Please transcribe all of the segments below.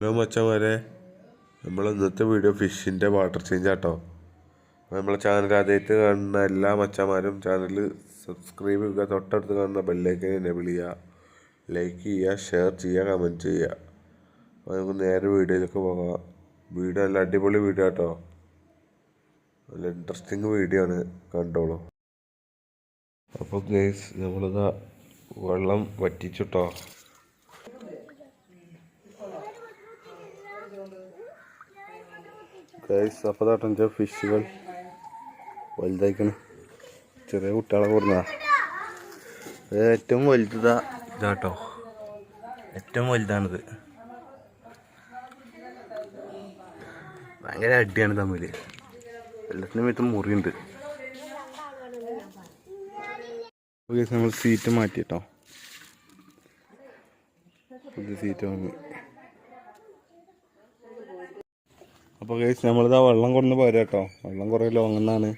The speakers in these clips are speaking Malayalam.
ഹലോ മച്ചന്മാരെ നമ്മൾ ഇന്നത്തെ വീഡിയോ ഫിഷിന്റെ വാട്ടർ ചേഞ്ച് ആട്ടോ. നമ്മളെ ചാനൽ ആദ്യമായിട്ട് കാണുന്ന എല്ലാ മച്ചന്മാരും ചാനൽ സബ്സ്ക്രൈബ് ചെയ്യുക തൊട്ടടുത്ത് കാണുന്ന ബെല്ലൈക്കൻ എനേബിൾ ചെയ്യുക ലൈക്ക് ചെയ്യുക ഷെയർ ചെയ്യുക കമന്റ് ചെയ്യുക. അപ്പോൾ നമുക്ക് നേരെ വീഡിയോയിലേക്ക് പോകാം. വീഡിയോ നല്ല അടിപൊളി വീഡിയോ ആട്ടോ. നല്ല ഇൻട്രസ്റ്റിംഗ് വീഡിയോ ആണ് കണ്ടോളൂ. അപ്പോൾ ഗൈസ് നമ്മളിതാ വെള്ളം വറ്റിച്ചിട്ടോ. ഗൈസ് അപ്പോൾ താട്ടെ ഫിഷുകൾ വലുതായിക്കണ്. ചെറിയ കുട്ടികളെ കൊടുന്നതാ. ഏറ്റവും വലുതാ ഇതാട്ടോ. ഏറ്റവും വലുതാണിത്. ഭയങ്കര അടിയാണ് തമ്മിൽ എല്ലാത്തിനും വീട്ടിൽ മുറിയുണ്ട്. നമ്മൾ സീറ്റ് മാറ്റിട്ടോ. പുതിയ സീറ്റ് വാങ്ങി. അപ്പോൾ കേസ് നമ്മളിതാ വെള്ളം കൊണ്ട് പോരാ കേട്ടോ വെള്ളം കുറേ ലോങ്ങിൽ നിന്നാണ്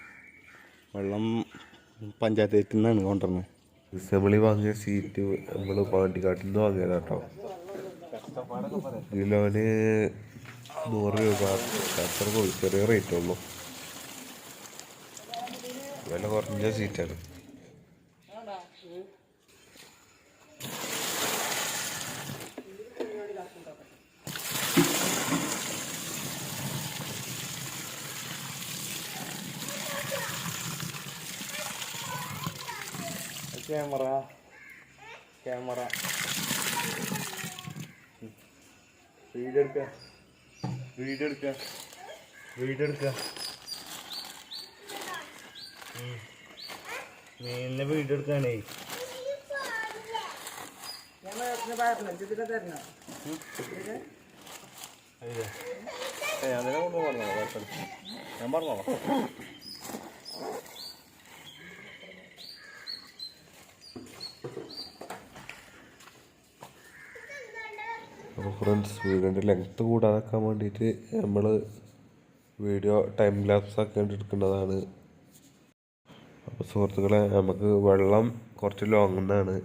വെള്ളം പഞ്ചായത്തിൽ നിന്നാണ് കൊണ്ടുവരുന്നത് നമ്മൾ വാങ്ങിയ സീറ്റ് നമ്മൾ പാണ്ടിക്കാട്ടിൽ നിന്ന് വാങ്ങിയതാ കേട്ടോ കിലോന് നൂറ് രൂപ. പോയി. ചെറിയ റേറ്റ് ഉള്ളൂ. വില കുറഞ്ഞ സീറ്റാണ് ക്യാമറ. ക്യാമറ. വീഡിയോ എടുക്ക. വീഡിയോ എടുക്ക. വീഡിയോ എടുക്ക. നീ വീഡിയോ എടുക്കാണേ ഞാൻ പറഞ്ഞോളാം ഞാൻ പറഞ്ഞോളാം. അപ്പോൾ ഫ്രണ്ട്സ് വീഡിയോന്റെ ലെങ്ത്ത് കൂടാതാക്കാൻ വേണ്ടിയിട്ട് നമ്മൾ വീഡിയോ ടൈം ലാപ്സ് ആക്കി എടുക്കേണ്ടതാണ് അപ്പോൾ സുഹൃത്തുക്കളെ നമുക്ക് വെള്ളം കുറച്ച് ലോങ് നിന്നാണ്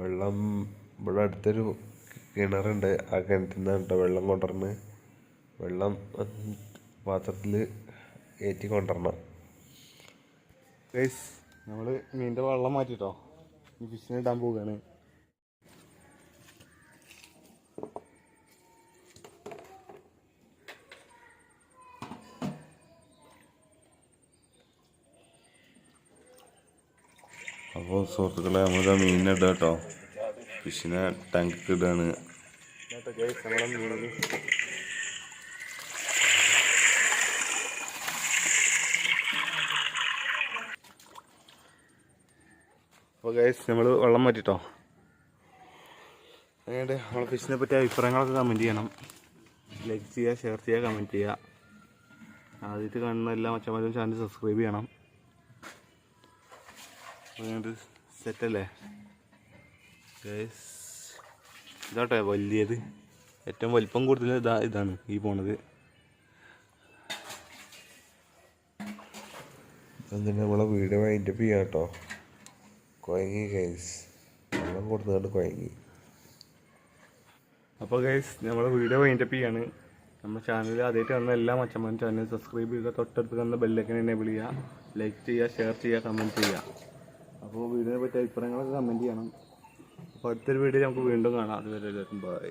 വെള്ളം ഇവിടെ അടുത്തൊരു കിണറുണ്ട്. ആ കിണറ്റിൽ നിന്നാണ് കേട്ടോ വെള്ളം കൊണ്ടുവരുന്നത് വെള്ളം പാത്രത്തിൽ ഏറ്റി കൊണ്ടുവരണം. നമ്മൾ മീനിന്റെ വെള്ളം മാറ്റിട്ടോ. ഫിഷിനെ ഇടാൻ പോവുകയാണ്. അപ്പോൾ സുഹൃത്തുക്കളെ നമ്മളിതാ മീനിനെ കേട്ടോ. ഫിഷിനെ ടാങ്ക് ഇടാണ്. അപ്പോൾ ഗൈസ് നമ്മൾ വെള്ളം മാറ്റിട്ടോ. അങ്ങനെ നമ്മൾ ഫിഷിനെ പറ്റിയ അഭിപ്രായങ്ങളൊക്കെ കമന്റ് ചെയ്യണം. ലൈക്ക് ചെയ്യുക ഷെയർ ചെയ്യുക കമന്റ് ചെയ്യുക ആദ്യമായിട്ട് കാണുന്ന എല്ലാ മച്ചന്മാരും ചാനൽ സബ്സ്ക്രൈബ് ചെയ്യണം. അതുകൊണ്ട് സെറ്റല്ലേ? ഇതാട്ടെ വലിയത്. ഏറ്റവും വലിപ്പം കൂടുതൽ ഇതാ ഇതാണ് ഈ പോണത്. നമ്മളെ വീട് വൈൻഡപ്പ് ചെയ്യാം കേട്ടോ കുഴങ്ങി ഗൈസ് വെള്ളം കൊടുത്തുകൊണ്ട് കുഴങ്ങി അപ്പോൾ ഗൈസ് നമ്മളെ വീഡിയോ വൈൻഡപ്പ് ചെയ്യാണ്. നമ്മുടെ ചാനൽ ആദ്യമായിട്ട് വന്ന എല്ലാ മച്ചന്മാരും ചാനൽ സബ്സ്ക്രൈബ് ചെയ്യുക തൊട്ടടുത്ത് തന്നെ ബെല്ലൈക്കൻ എനേബിൾ ചെയ്യുക ലൈക്ക് ചെയ്യുക ഷെയർ ചെയ്യുക കമന്റ് ചെയ്യുക അപ്പോൾ വീഡിയോനെ പറ്റിയ അഭിപ്രായങ്ങളൊക്കെ കമന്റ് ചെയ്യണം. അപ്പോൾ അടുത്തൊരു വീഡിയോ നമുക്ക് വീണ്ടും കാണാം. അതുവരെ എല്ലാവർക്കും ബൈ